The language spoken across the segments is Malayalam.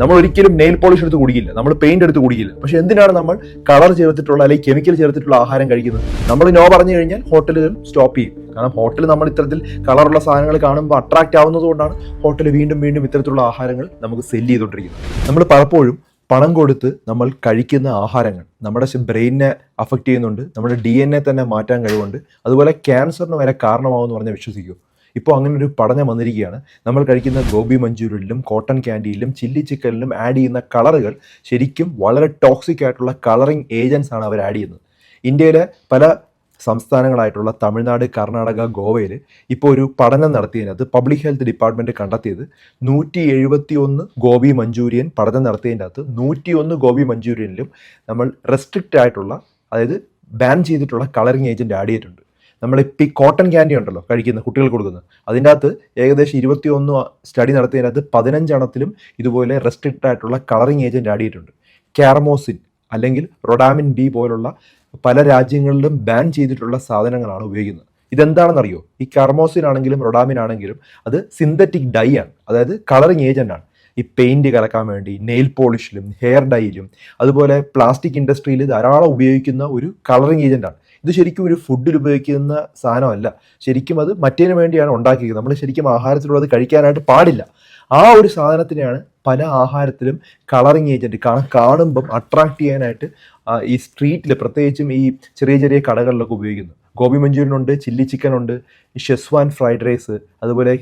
നമ്മൾ ഒരിക്കലും നെയിൽ പോളിഷ് എടുത്ത് കുടിക്കില്ല. നമ്മൾ പെയിന്റ് എടുത്ത് കുടിക്കില്ല. പക്ഷെ എന്തിനാണ് നമ്മൾ കളർ ചേർത്തിട്ടുള്ള അല്ലെങ്കിൽ കെമിക്കൽ ചേർത്തിട്ടുള്ള ആഹാരം കഴിക്കുന്നത്? നമ്മൾ നോ പറഞ്ഞു കഴിഞ്ഞാൽ ഹോട്ടലുകൾ സ്റ്റോപ്പ് ചെയ്യും. കാരണം ഹോട്ടൽ നമ്മൾ ഇത്തരത്തിൽ കളറുള്ള സാധനങ്ങൾ കാണുമ്പോൾ അട്രാക്റ്റ് ആവുന്നത് കൊണ്ടാണ് ഹോട്ടൽ വീണ്ടും വീണ്ടും ഇത്തരത്തിലുള്ള ആഹാരങ്ങൾ നമുക്ക് സെല്ല് ചെയ്തുകൊണ്ടിരിക്കുന്നത്. നമ്മൾ പലപ്പോഴും പണം കൊടുത്ത് നമ്മൾ കഴിക്കുന്ന ആഹാരങ്ങൾ നമ്മുടെ ബ്രെയിനിനെ അഫക്റ്റ് ചെയ്യുന്നുണ്ട്. നമ്മുടെ ഡി എൻ എ തന്നെ മാറ്റാൻ കഴിവുണ്ട്. അതുപോലെ ക്യാൻസറിന് വരെ കാരണമാവുമെന്ന് പറഞ്ഞാൽ വിശ്വസിക്കൂ. ഇപ്പോൾ അങ്ങനെ ഒരു പഠനം വന്നിരിക്കുകയാണ്. നമ്മൾ കഴിക്കുന്ന ഗോബി മഞ്ചൂരിയനിലും കോട്ടൺ ക്യാൻഡിയിലും ചില്ലി ചിക്കനിലും ആഡ് ചെയ്യുന്ന കളറുകൾ ശരിക്കും വളരെ ടോക്സിക് ആയിട്ടുള്ള കളറിങ് ഏജൻസ് ആണ് അവർ ആഡ് ചെയ്യുന്നത്. ഇന്ത്യയിലെ പല സംസ്ഥാനങ്ങളായിട്ടുള്ള തമിഴ്നാട് കർണാടക ഗോവയിൽ ഇപ്പോൾ ഒരു പഠനം നടത്തിയതിനകത്ത് പബ്ലിക് ഹെൽത്ത് ഡിപ്പാർട്ട്മെന്റ് കണ്ടെത്തിയത് നൂറ്റി എഴുപത്തി ഒന്ന് ഗോപി മഞ്ചൂരിയൻ പഠനം നടത്തിയതിന്റെ അകത്ത് നൂറ്റി ഒന്ന് ഗോപി മഞ്ചൂരിയനിലും നമ്മൾ റെസ്ട്രിക്റ്റ് ആയിട്ടുള്ള അതായത് ബാൻ ചെയ്തിട്ടുള്ള കളറിങ് ഏജന്റ് ആഡ് ചെയ്തിട്ടുണ്ട്. നമ്മൾ ഇപ്പം ഈ കോട്ടൺ ക്യാൻഡി ഉണ്ടല്ലോ കഴിക്കുന്ന കുട്ടികൾക്ക് കൊടുക്കുന്നത് അതിന്റെ അകത്ത് ഏകദേശം ഇരുപത്തി ഒന്ന് സ്റ്റഡി നടത്തിയതിനകത്ത് പതിനഞ്ചെണ്ണത്തിലും ഇതുപോലെ റെസ്ട്രിക്റ്റ് ആയിട്ടുള്ള കളറിങ് ഏജന്റ് ആഡ് ചെയ്തിട്ടുണ്ട്. ക്യാർമോസിൻ അല്ലെങ്കിൽ റൊഡാമിൻ ബി പോലുള്ള പല രാജ്യങ്ങളിലും ബാൻ ചെയ്തിട്ടുള്ള സാധനങ്ങളാണ് ഉപയോഗിക്കുന്നത്. ഇതെന്താണെന്നറിയോ? ഈ കർമോസിൻ ആണെങ്കിലും റൊഡാമിൻ ആണെങ്കിലും അത് സിന്തറ്റിക് ഡൈ ആണ്. അതായത് കളറിങ് ഏജന്റ് ആണ്. ഈ പെയിന്റ് കലക്കാൻ വേണ്ടി നെയിൽ പോളിഷിലും ഹെയർ ഡൈയിലും അതുപോലെ പ്ലാസ്റ്റിക് ഇൻഡസ്ട്രിയിൽ ധാരാളം ഉപയോഗിക്കുന്ന ഒരു കളറിങ് ഏജന്റാണ് ഇത് ശരിക്കും ഒരു ഫുഡിൽ ഉപയോഗിക്കുന്ന സാധനമല്ല. ശരിക്കും അത് മറ്റേതിനു വേണ്ടിയാണ് ഉണ്ടാക്കിയത് നമ്മൾ ശരിക്കും ആഹാരത്തിലൂടെ അത് കഴിക്കാനായിട്ട് പാടില്ല. ആ ഒരു സാധനത്തിനെയാണ് പല ആഹാരത്തിലും കളറിങ് ഏജന്റ് കാണുമ്പം അട്രാക്ട് ചെയ്യാനായിട്ട് ഈ സ്ട്രീറ്റിൽ പ്രത്യേകിച്ചും ഈ ചെറിയ ചെറിയ കടകളിലൊക്കെ ഉപയോഗിക്കുന്നു. ഗോപി മഞ്ചൂരിയൻ ഉണ്ട് ചില്ലി ചിക്കൻ ഉണ്ട് ഷെസ്വാൻ ഫ്രൈഡ് റൈസ് അതുപോലെ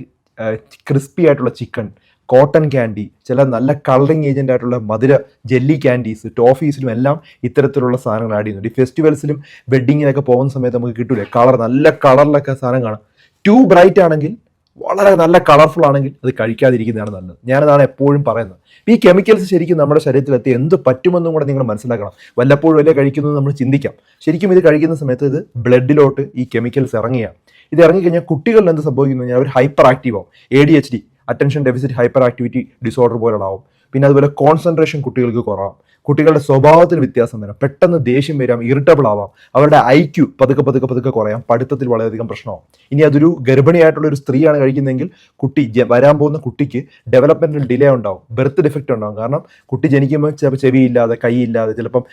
ക്രിസ്പി ആയിട്ടുള്ള ചിക്കൻ കോട്ടൺ ക്യാൻഡി ചില നല്ല കളറിങ് ഏജന്റ് ആയിട്ടുള്ള മധുര ജെല്ലി ക്യാൻഡീസ് ടോഫീസിലും എല്ലാം ഇത്തരത്തിലുള്ള സാധനങ്ങൾ ആഡ് ചെയ്യുന്നുണ്ട്. ഈ ഫെസ്റ്റിവൽസിലും വെഡ്ഡിങ്ങിനൊക്കെ പോകുന്ന സമയത്ത് നമുക്ക് കിട്ടൂലേ? കളർ നല്ല കളറിലൊക്കെ സാധനം കാണാം. ടു ബ്രൈറ്റ് ആണെങ്കിൽ വളരെ നല്ല കളർഫുൾ ആണെങ്കിൽ അത് കഴിക്കാതിരിക്കുന്നതാണ് നല്ലത്. ഞാനതാണ് എപ്പോഴും പറയുന്നത്. ഈ കെമിക്കൽസ് ശരിക്കും നമ്മുടെ ശരീരത്തിലെത്തി എന്ത് പറ്റുമെന്നും കൂടെ നിങ്ങൾ മനസ്സിലാക്കണം. വല്ലപ്പോഴും അല്ലേ കഴിക്കുന്നത് നമ്മൾ ചിന്തിക്കാം. ശരിക്കും ഇത് കഴിക്കുന്ന സമയത്ത് ഇത് ബ്ലഡിലോട്ട് ഈ കെമിക്കൽസ് ഇറങ്ങിയാണ് ഇത് ഇറങ്ങിക്കഴിഞ്ഞാൽ കുട്ടികളിൽ എന്ത് സംഭവിക്കുന്നു? കഴിഞ്ഞാൽ അവർ ഹൈപ്പർ ആക്റ്റീവ് ആവും. A D H D attention deficit hyper activity disorder പോലുള്ളതാവും. പിന്നെ അതുപോലെ കോൺസെൻട്രേഷൻ കുട്ടികൾക്ക് കുറവാം കുട്ടികളുടെ സ്വഭാവത്തിൽ വ്യത്യാസം വരാം. പെട്ടെന്ന് ദേഷ്യം വരാം ഇറിറ്റബിൾ ആവാം. അവരുടെ ഐ ക്യു പതുക്കെ പതുക്കെ പതുക്കെ കുറയാം. പഠിത്തത്തിൽ വളരെയധികം പ്രശ്നമാവും. ഇനി അതൊരു ഗർഭിണിയായിട്ടുള്ള ഒരു സ്ത്രീയാണ് കഴിക്കുന്നതെങ്കിൽ കുട്ടി വരാൻ പോകുന്ന കുട്ടിക്ക് ഡെവലപ്മെന്റിൽ ഡിലേ ഉണ്ടാവും. ബർത്ത് ഡിഫക്റ്റ് ഉണ്ടാവും. കാരണം കുട്ടി ജനിക്കുമ്പോൾ ചിലപ്പോൾ ചെവിയില്ലാതെ കൈയില്ലാതെ ചിലപ്പം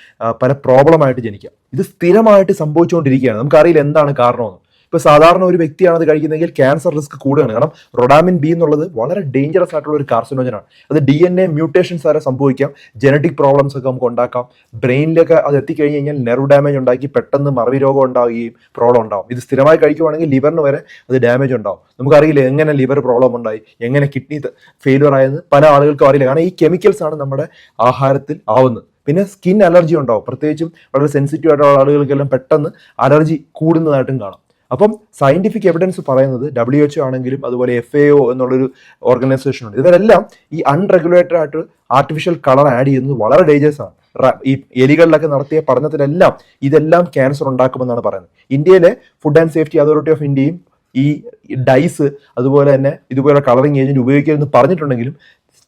പല പ്രോബ്ലമായിട്ട് ജനിക്കാം. ഇത് സ്ഥിരമായിട്ട് സംഭവിച്ചുകൊണ്ടിരിക്കുകയാണ്. നമുക്കറിയില്ല എന്താണ് കാരണമെന്ന്. ഇപ്പോൾ സാധാരണ ഒരു വ്യക്തിയാണ് അത് കഴിക്കുന്നതെങ്കിൽ ക്യാൻസർ റിസ്ക് കൂടുകയാണ്. കാരണം റൊഡാമിൻ ബി എന്നുള്ളത് വളരെ ഡേഞ്ചറസ് ആയിട്ടുള്ള ഒരു കാർസിനോജനാണ് അത് ഡി എൻ എ മ്യൂട്ടേഷൻസ് വരെ സംഭവിക്കാം. ജനറ്റിക് പ്രോബ്ലംസ് ഒക്കെ നമുക്ക് ഉണ്ടാക്കാം. ബ്രെയിനിലൊക്കെ അത് എത്തിക്കഴിഞ്ഞ് കഴിഞ്ഞാൽ നെർവ് ഡാമേജ് ഉണ്ടാക്കി പെട്ടെന്ന് മറവി രോഗം ഉണ്ടാവുകയും പ്രോബ്ലം ഉണ്ടാവും. ഇത് സ്ഥിരമായി കഴിക്കുവാണെങ്കിൽ ലിവറിന് വരെ അത് ഡാമേജ് ഉണ്ടാവും. നമുക്കറിയില്ല എങ്ങനെ ലിവർ പ്രോബ്ലം ഉണ്ടായി? എങ്ങനെ കിഡ്നി ഫെയിലുവർ ആയെന്ന് പല ആളുകൾക്കും അറിയില്ല. കാരണം ഈ കെമിക്കൽസ് ആണ് നമ്മുടെ ആഹാരത്തിൽ ആവുന്നത്. പിന്നെ സ്കിൻ അലർജി ഉണ്ടാവും. പ്രത്യേകിച്ചും വളരെ സെൻസിറ്റീവ് ആയിട്ടുള്ള ആളുകൾക്കെല്ലാം പെട്ടെന്ന് അലർജി കൂടുന്നതായിട്ടും കാണാം. അപ്പം സയന്റിഫിക് എവിഡൻസ് പറയുന്നത് ഡബ്ല്യു എച്ച് ആണെങ്കിലും അതുപോലെ എഫ് എ ഒ എന്നുള്ളൊരു ഓർഗനൈസേഷൻ ഉണ്ട്. ഇവരെല്ലാം ഈ അൺറെഗുലേറ്റഡ് ആയിട്ട് ആർട്ടിഫിഷ്യൽ കളർ ആഡ് ചെയ്യുന്നത് വളരെ ഡേഞ്ചേഴ്സ് ആണ്. ഈ എലികളിലൊക്കെ നടത്തിയ പഠനത്തിലെല്ലാം ഇതെല്ലാം ക്യാൻസർ ഉണ്ടാക്കുമെന്നാണ് പറയുന്നത്. ഇന്ത്യയിലെ food and safety authority of ഇന്ത്യയും ഈ ഡൈസ് അതുപോലെ തന്നെ ഇതുപോലെ കളറിങ് ഏജന്റ് ഉപയോഗിക്കരുതെന്ന് പറഞ്ഞിട്ടുണ്ടെങ്കിലും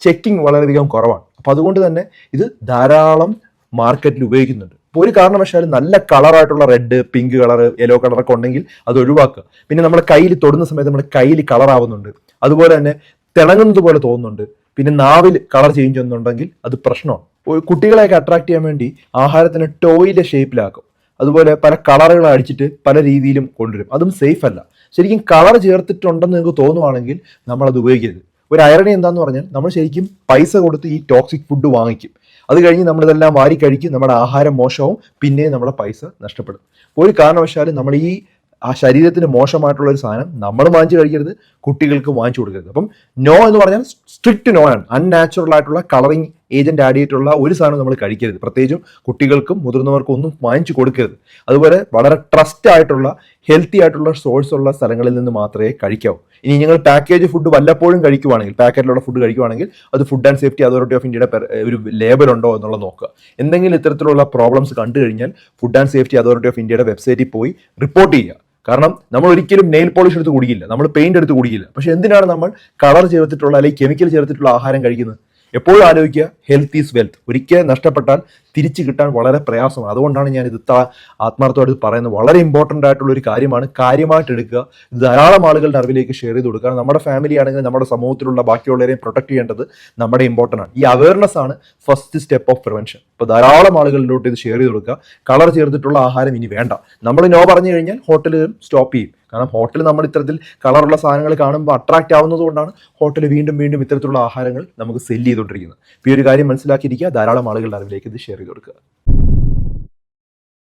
ചെക്കിംഗ് വളരെയധികം കുറവാണ്. അപ്പോൾ അതുകൊണ്ട് തന്നെ ഇത് ധാരാളം മാർക്കറ്റിൽ ഉപയോഗിക്കുന്നുണ്ട്. ഒരു കാരണവശാലും നല്ല കളറായിട്ടുള്ള റെഡ് പിങ്ക് കളർ യെല്ലോ കളറൊക്കെ ഉണ്ടെങ്കിൽ അത് ഒഴിവാക്കുക. പിന്നെ നമ്മുടെ കയ്യിൽ തൊടുന്ന സമയത്ത് നമ്മുടെ കയ്യിൽ കളറാവുന്നുണ്ട് അതുപോലെ തന്നെ തിളങ്ങുന്നത് പോലെ തോന്നുന്നുണ്ട്. പിന്നെ നാവിൽ കളർ ചേഞ്ച് ചെയ്യുന്നുണ്ടെങ്കിൽ അത് പ്രശ്നമാണ്. കുട്ടികളെയൊക്കെ അട്രാക്ട് ചെയ്യാൻ വേണ്ടി ആഹാരത്തിന് ടോയിലെ ഷേപ്പിലാക്കും അതുപോലെ പല കളറുകൾ അടിച്ചിട്ട് പല രീതിയിലും കൊണ്ടുവരും. അതും സേഫ് അല്ല. ശരിക്കും കളർ ചേർത്തിട്ടുണ്ടെന്ന് നിങ്ങൾക്ക് തോന്നുവാണെങ്കിൽ നമ്മൾ അത് ഉപയോഗിക്കരുത്. ഒരു അയറണി എന്താന്ന് പറഞ്ഞാൽ നമ്മൾ ശരിക്കും പൈസ കൊടുത്ത് ഈ ടോക്സിക് ഫുഡ് വാങ്ങിക്കും. അത് കഴിഞ്ഞ് നമ്മളിതെല്ലാം വാരി കഴിക്കും നമ്മുടെ ആഹാരം മോശവും പിന്നെ നമ്മുടെ പൈസ നഷ്ടപ്പെടും. ഒരു കാരണവശാലും നമ്മൾ ഈ ആ ശരീരത്തിന് മോശമായിട്ടുള്ള ഒരു സാധനം നമ്മൾ വാങ്ങിച്ചു കഴിക്കരുത് കുട്ടികൾക്ക് വാങ്ങിച്ചു കൊടുക്കരുത്. അപ്പം നോ എന്ന് പറഞ്ഞാൽ സ്ട്രിക്റ്റ് നോ ആണ്. അൺനാച്ചുറൽ ആയിട്ടുള്ള കളറിങ് ഏജന്റ് ആഡ് ചെയ്തിട്ടുള്ള ഒരു സാധനം നമ്മൾ കഴിക്കരുത്. പ്രത്യേകിച്ചും കുട്ടികൾക്കും മുതിർന്നവർക്കും ഒന്നും വാങ്ങിച്ചു കൊടുക്കരുത്. അതുപോലെ വളരെ ട്രസ്റ്റ് ആയിട്ടുള്ള ഹെൽത്തി ആയിട്ടുള്ള സോഴ്സ് ഉള്ള സ്ഥലങ്ങളിൽ നിന്ന് മാത്രമേ കഴിക്കാവൂ. ഇനി നിങ്ങൾ പാക്കേജ് ഫുഡ് വല്ലപ്പോഴും കഴിക്കുവാണെങ്കിൽ പാക്കറ്റിലുള്ള ഫുഡ് കഴിക്കുവാണെങ്കിൽ അത് food and safety authority of ഇന്ത്യയുടെ ഒരു ലേബൽ ഉണ്ടോ എന്നുള്ളത് നോക്കുക. എന്തെങ്കിലും ഇത്തരത്തിലുള്ള പ്രോബ്ലംസ് കണ്ടു കഴിഞ്ഞാൽ food and safety authority of ഇന്ത്യയുടെ വെബ്സൈറ്റിൽ പോയി റിപ്പോർട്ട് ചെയ്യുക. കാരണം നമ്മൾ ഒരിക്കലും നെയിൽ പോളിഷ് എടുത്ത് കുടിക്കില്ല. നമ്മൾ പെയിന്റ് എടുത്ത് കുടിക്കില്ല. പക്ഷെ എന്തിനാണ് നമ്മൾ കളർ ചേർത്തിട്ടുള്ള അല്ലെങ്കിൽ കെമിക്കൽ ചേർത്തിട്ടുള്ള ആഹാരം കഴിക്കുന്നത്? എപ്പോഴും ആലോചിക്കുക ഹെൽത്ത് ഈസ് വെൽത്ത് ഒരിക്കലും നഷ്ടപ്പെട്ടാൽ തിരിച്ചു കിട്ടാൻ വളരെ പ്രയാസമാണ്. അതുകൊണ്ടാണ് ഞാൻ ഇത് ആത്മാർത്ഥമായിട്ട് പറയുന്നത്. വളരെ ഇമ്പോർട്ടന്റ് ആയിട്ടുള്ള ഒരു കാര്യമാണ് കാര്യമായിട്ട് എടുക്കുക. ധാരാളം ആളുകളുടെ അറിവിലേക്ക് ഷെയർ ചെയ്ത് കൊടുക്കുക. നമ്മുടെ ഫാമിലി ആണെങ്കിലും നമ്മുടെ സമൂഹത്തിലുള്ള ബാക്കിയുള്ളവരെയും പ്രൊട്ടക്ട് ചെയ്യേണ്ടത് നമ്മുടെ ഇമ്പോർട്ടന്റ് ആണ്. ഈ അവയർനെസ് ആണ് ഫസ്റ്റ് സ്റ്റെപ്പ് ഓഫ് പ്രിവെൻഷൻ ഇപ്പോൾ ധാരാളം ആളുകളിലോട്ട് ഇത് ഷെയർ ചെയ്ത് കൊടുക്കുക. കളർ ചേർത്തിട്ടുള്ള ആഹാരം ഇനി വേണ്ട. നമ്മൾ നോ പറഞ്ഞു കഴിഞ്ഞാൽ ഹോട്ടലുകൾ സ്റ്റോപ്പ് ചെയ്യും. കാരണം ഹോട്ടൽ നമ്മൾ ഇത്തരത്തിൽ കളറുള്ള സാധനങ്ങൾ കാണുമ്പോൾ അട്രാക്റ്റ് ആവുന്നത് കൊണ്ടാണ് ഹോട്ടൽ വീണ്ടും വീണ്ടും ഇത്തരത്തിലുള്ള ആഹാരങ്ങൾ നമുക്ക് സെല്ല് ചെയ്തുകൊണ്ടിരിക്കുന്നത്. ഈ ഒരു കാര്യം മനസ്സിലാക്കിയിരിക്കുക. ധാരാളം ആളുകളുടെ അറിവിലേക്ക് ഇത് ഷെയർ ചെയ്ത് കൊടുക്കുക.